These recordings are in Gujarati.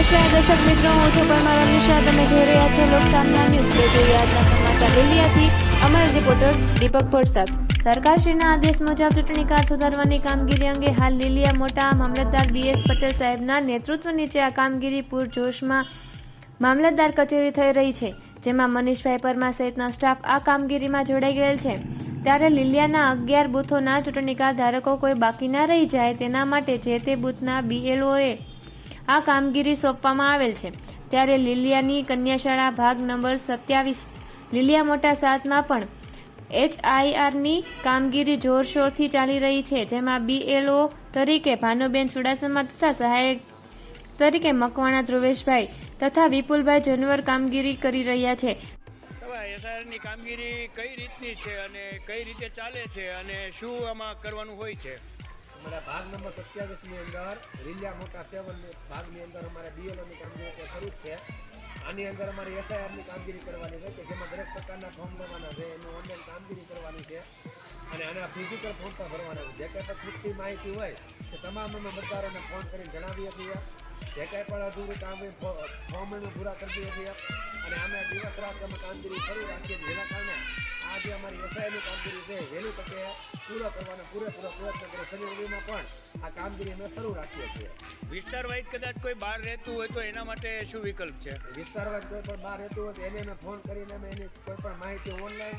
નમસ્કાર, દર્શક મિત્રો, હું છું પરમાર નિશા તમે જોઈ રહ્યા છો લોકસામના ન્યૂઝ બે જોઈએ આજના સમાચાર લીલિયાથી અમારા રિપોર્ટર દીપક ભરસાદ સરકારશ્રીના આદેશ મુજબ ચૂંટણી કાર્ડ સુધારવાની કામગીરી અંગે હાલ લીલિયા મોટા મામલતદાર બીએસ પટેલ સાહેબના નેતૃત્વ નીચે આ કામગીરી પૂરજોશમાં મામલતદાર કચેરી થઈ રહી છે, જેમાં મનીષભાઈ પરમાર સહિતનો સ્ટાફ આ કામગીરીમાં જોડાઈ ગયેલ છે. ત્યારે લીલિયાના અગિયાર બૂથોના ચૂંટણી કાર્ડ ધારકો કોઈ બાકી ના રહી જાય તેના માટે જે તે બૂથના બીએલઓએ આ કામગીરી સોંપવામાં આવેલ છે. ત્યારે લીલિયાની કન્યાશાળા ભાગ નંબર સત્યાવીસ, લીલિયા મોટા સાતમાં પણ એચઆઈઆરની કામગીરી જોરશોરથી ચાલી રહી છે, જેમાં બીએલઓ તરીકે ભાનુબેન ચુડાસમા તથા સહાયક તરીકે મકવાણા ધ્રુવેશભાઈ તથા વિપુલભાઈ જનવર કામગીરી કરી રહ્યા છે. એસઆરની કામગીરી કઈ રીતની છે અને કઈ રીતે ચાલે છે અને શું આમાં કરવાનું હોય છે? અમારા ભાગ નંબર સત્યાવીસની અંદર રીલિયા મોટા સેવન ભાગની અંદર અમારે બીએલઓ ની કામગીરી શરૂ છે. આની અંદર અમારી એફઆઈઆરની કામગીરી કરવાની છે કે જેમાં દરેક પ્રકારના ફોર્મ લેવાના છે, એનું ઓનલાઈન કામગીરી કરવાની છે અને આના ફિઝિકલ ફોર્મ પણ ભરવાના છે. જે કાંઈ પણ ખૂટતી માહિતી હોય તે તમામ અમે મતદારોને ફોન કરીને જણાવીએ છીએ. જે કાંઈ પણ અધૂરું કામ ફોર્મ અમે પૂરા કરી દઈએ છીએ. અને અમે દિવસ રાત અમે કામગીરી શરૂ રાખીએ જેના કારણે આ જે અમારી એફઆઈઆરની કામગીરી પૂરો કરવાનો પૂરેપૂરો પ્રયત્ન કરે. પણ આ કામગીરી અમે શરૂ રાખીએ છીએ. વિસ્તાર વાઇઝ કદાચ કોઈ બહાર રહેતું હોય તો એના માટે શું વિકલ્પ છે? વિસ્તારમાં કોઈ પણ બહાર રહેતું હોય તો એને અમે ફોન કરીને અમે એની કોઈ પણ માહિતી ઓનલાઈન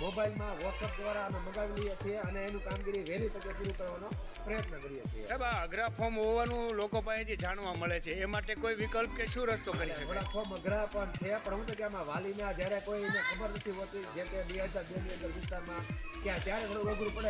મોબાઈલમાં વોટ્સઅપ દ્વારા અમે મગાવી લઈએ છીએ અને એનું કામગીરી વહેલી તકે પૂરું કરવાનો પ્રયત્ન કરીએ છીએ. સાહેબ આ અઘરા ફોર્મ હોવાનું લોકો પાસેથી જાણવા મળે છે. એ માટે કોઈ વિકલ્પ કે શું રસ્તો કરી શકાય ફોર્મ અઘરા પણ છે પણ હું તો કે આમાં વાલીના જ્યારે કોઈને ખબર નથી હોતી જે કે બે હજાર બે ની અંદર વિસ્તારમાં ક્યાં ત્યારે થોડું અઘરું પડે.